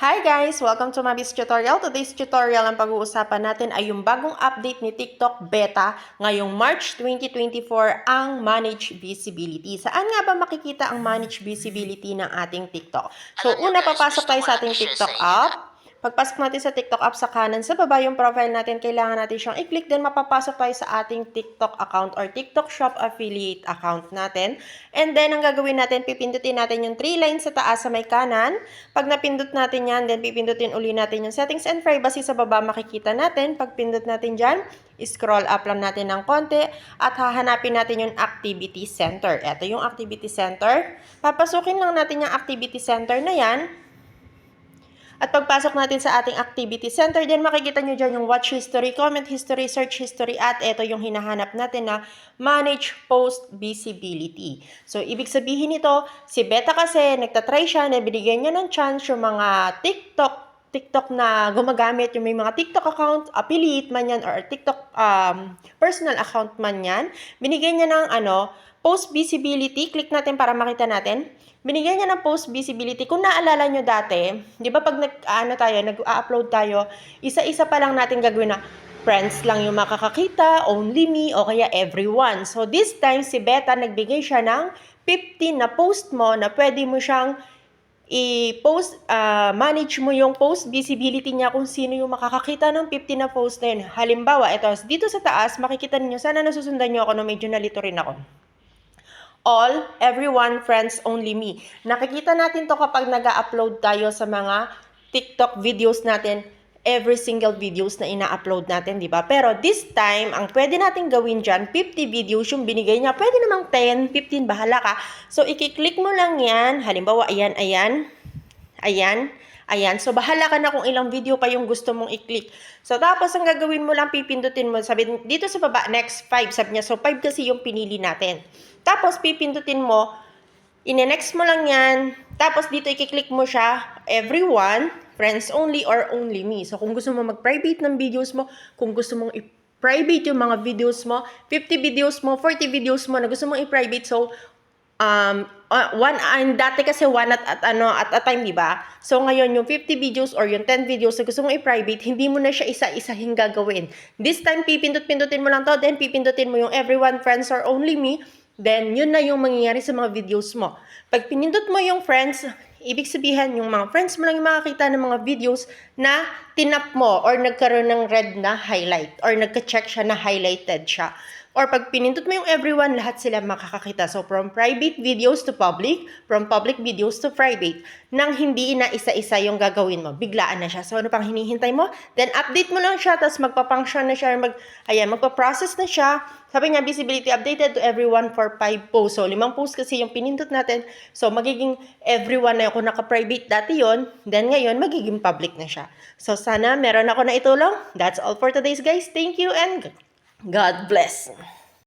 Hi guys! Welcome to Mabis Tutorial. Today's tutorial ang pag-uusapan natin ay yung bagong update ni TikTok Beta ngayong March 2024 ang Manage Visibility. Saan nga ba makikita ang Manage Visibility ng ating TikTok? So una, papasok tayo sa ating TikTok app. Pagpasok natin sa TikTok app sa kanan, sa baba yung profile natin, kailangan natin siyang i-click din mapapasok tayo sa ating TikTok account or TikTok Shop Affiliate account natin. And then, ang gagawin natin, pipindutin natin yung three lines sa taas sa may kanan. Pag napindot natin yan, then pipindutin uli natin yung settings and privacy sa baba makikita natin. Pag pindot natin dyan, scroll up lang natin ng konti at hahanapin natin yung activity center. Ito yung activity center. Papasukin lang natin yung activity center na yan. At pagpasok natin sa ating activity center, then makikita nyo dyan yung watch history, comment history, search history, at ito yung hinahanap natin na manage post visibility. So, ibig sabihin nito, si Beta kasi nagtatry siya na binigyan niya ng chance yung mga TikTok TikTok na gumagamit, yung may mga TikTok account, affiliate man yan, or TikTok um, personal account man yan, binigyan niya ng ano, post visibility, click natin para makita natin. Binigyan niya ng post visibility. Kung naalala nyo dati, di ba pag nag, ano tayo, nag-upload tayo, isa-isa pa lang natin gagawin na friends lang yung makakakita, only me, o kaya everyone. So this time, si Beta, nagbigay siya ng 15 na post mo na pwede mo siyang i-post, ah, manage mo yung post visibility niya kung sino yung makakakita ng 15 na post na yun. Halimbawa, ito, dito sa taas, makikita ninyo, sana nasusundan nyo ako no medyo nalito rin ako. All, everyone, friends, only me. Nakikita natin to kapag nag upload tayo sa mga TikTok videos natin, every single videos na ina-upload natin, di ba? Pero this time, ang pwede natin gawin dyan, 50 videos yung binigay niya. Pwede namang 10, 15, bahala ka. So, ikiklik mo lang yan. Halimbawa, ayan, ayan. Ayan. Ayan. So, bahala ka na kung ilang video pa yung gusto mong i-click. So, tapos, ang gagawin mo lang, pipindutin mo. Sabi, dito sa baba, next 5. Sabi niya, so 5 kasi yung pinili natin. Tapos, pipindutin mo, ine-next mo lang yan. Tapos, dito i-click mo siya, everyone, friends only or only me. So, kung gusto mo mag-private ng videos mo, kung gusto mong i-private yung mga videos mo, 50 videos mo, 40 videos mo na gusto mong i-private, so, um, uh, one, and dati kasi one at, at, ano, at a time, di ba? So, ngayon, yung 50 videos or yung 10 videos na gusto mong i-private, hindi mo na siya isa-isahing gagawin. This time, pipindot-pindutin mo lang to, then pipindutin mo yung everyone, friends, or only me, then yun na yung mangyayari sa mga videos mo. Pag pinindot mo yung friends, ibig sabihin, yung mga friends mo lang yung makakita ng mga videos na tinap mo or nagkaroon ng red na highlight or nagka-check siya na highlighted siya. Or pag pinindot mo yung everyone, lahat sila makakakita. So, from private videos to public, from public videos to private, nang hindi na isa-isa yung gagawin mo. Biglaan na siya. So, ano pang hinihintay mo? Then, update mo lang siya, tapos magpa-function na siya, mag, ayan, magpa-process na siya. Sabi niya, visibility updated to everyone for 5 posts. So, limang posts kasi yung pinindot natin. So, magiging everyone na yung kung naka-private dati yon then ngayon, magiging public na siya. So, sana meron ako na itulong. That's all for today's guys. Thank you and God bless.